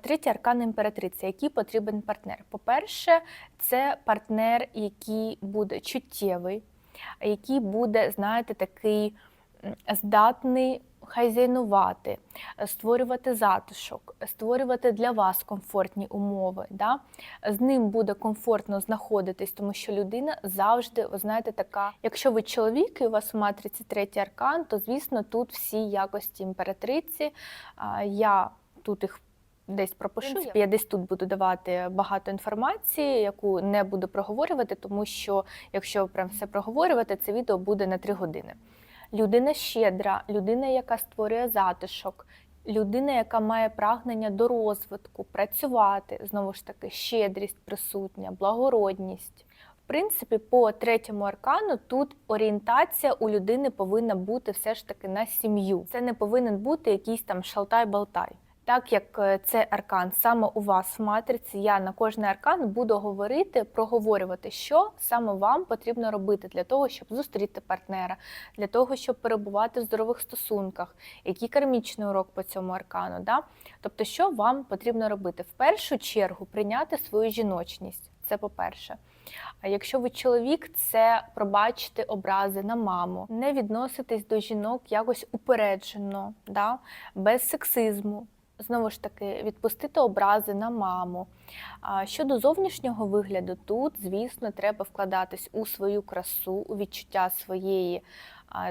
Третій аркан імператриця, який потрібен партнер. По-перше, це партнер, який буде чуттєвий, який буде, знаєте, такий здатний хазяйнувати, створювати затишок, створювати для вас комфортні умови. Да? З ним буде комфортно знаходитись, тому що людина завжди, ви знаєте, така. Якщо ви чоловік і у вас в матриці третій аркан, то звісно тут всі якості імператриці. Я тут їх десь пропишу. В принципі, я десь тут буду давати багато інформації, яку не буду проговорювати, тому що якщо прям все проговорювати, це відео буде на три години. Людина щедра, людина, яка створює затишок, людина, яка має прагнення до розвитку, працювати, знову ж таки, щедрість присутня, благородність. В принципі, по третьому аркану тут орієнтація у людини повинна бути все ж таки на сім'ю. Це не повинен бути якийсь там шалтай-балтай. Так як е, це аркан саме у вас в матриці, я на кожний аркан буду говорити, проговорювати, що саме вам потрібно робити для того, щоб зустріти партнера, для того, щоб перебувати в здорових стосунках, який кармічний урок по цьому аркану. Да? Тобто, що вам потрібно робити? В першу чергу прийняти свою жіночність. Це по-перше. А якщо ви чоловік, це пробачити образи на маму, не відноситись до жінок якось упереджено, да? без сексизму. Знову ж таки, відпустити образи на маму. Щодо зовнішнього вигляду, тут, звісно, треба вкладатись у свою красу, у відчуття своєї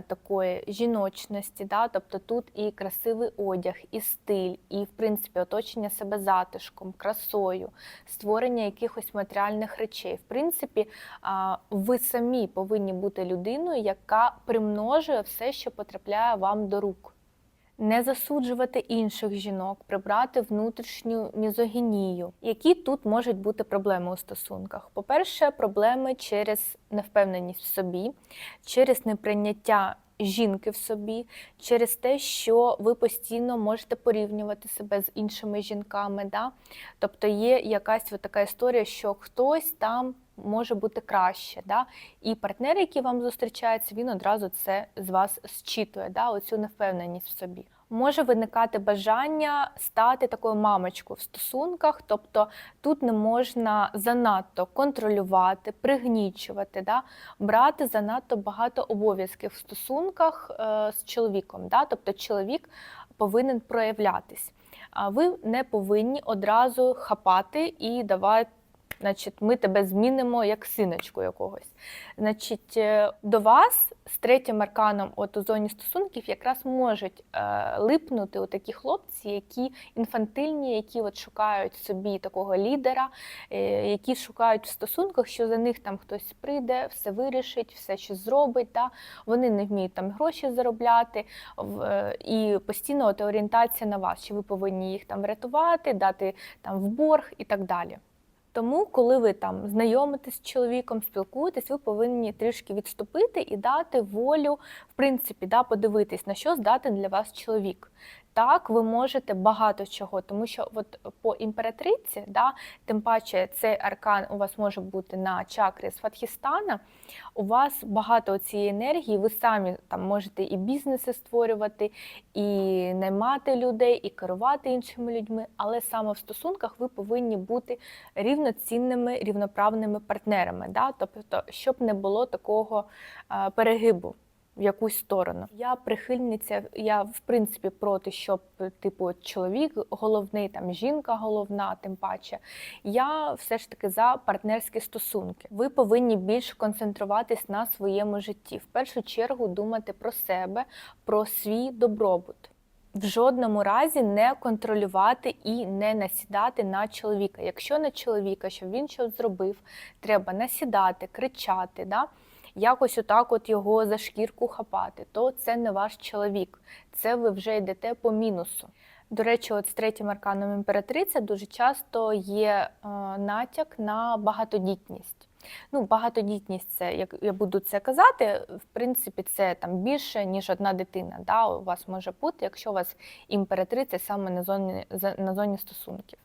такої жіночності. Да? Тобто тут і красивий одяг, і стиль, і, в принципі, оточення себе затишком, красою, створення якихось матеріальних речей. В принципі, ви самі повинні бути людиною, яка примножує все, що потрапляє вам до рук не засуджувати інших жінок, прибрати внутрішню мізогінію. Які тут можуть бути проблеми у стосунках? По-перше, проблеми через невпевненість в собі, через неприйняття. Жінки в собі через те, що ви постійно можете порівнювати себе з іншими жінками. Да? Тобто є якась така історія, що хтось там може бути краще. Да? І партнер, який вам зустрічається, він одразу це з вас зчитує, да? оцю невпевненість в собі. Може виникати бажання стати такою мамочкою в стосунках, тобто тут не можна занадто контролювати, пригнічувати, да? брати занадто багато обов'язків в стосунках е, з чоловіком. Да? Тобто чоловік повинен проявлятись. А ви не повинні одразу хапати і давати. Значить, ми тебе змінимо як синочку якогось. Значить, е, до вас з третім арканом от у зоні стосунків якраз можуть е, липнути такі хлопці, які інфантильні, які от шукають собі такого лідера, е, які шукають в стосунках, що за них там хтось прийде, все вирішить, все щось зробить. Да? Вони не вміють там гроші заробляти, в, е, і постійно от орієнтація на вас, що ви повинні їх там врятувати, дати там в борг і так далі. Тому, коли ви там знайомитесь з чоловіком, спілкуєтесь, ви повинні трішки відступити і дати волю, в принципі, да, подивитись, на що здатен для вас чоловік. Так, ви можете багато чого, тому що от по імператриці, да, тим паче цей аркан у вас може бути на чакрі з Фатхістана, у вас багато цієї енергії, ви самі там можете і бізнеси створювати, і наймати людей, і керувати іншими людьми, але саме в стосунках ви повинні бути рівноцінними, рівноправними партнерами. Да? Тобто, щоб не було такого перегибу в якусь сторону. Я прихильниця, я в принципі проти, щоб типу чоловік головний, там жінка головна, тим паче. Я все ж таки за партнерські стосунки. Ви повинні більш концентруватись на своєму житті. В першу чергу думати про себе, про свій добробут. В жодному разі не контролювати і не насідати на чоловіка. Якщо на чоловіка, щоб він щось зробив, треба насідати, кричати. Да? якось отак от його за шкірку хапати, то це не ваш чоловік, це ви вже йдете по мінусу. До речі, от з третім арканом імператриця дуже часто є е, натяк на багатодітність. Ну, багатодітність це, як я буду це казати, в принципі, це там більше, ніж одна дитина. Да, у вас може бути, якщо у вас імператриця саме на зоні, на зоні стосунків.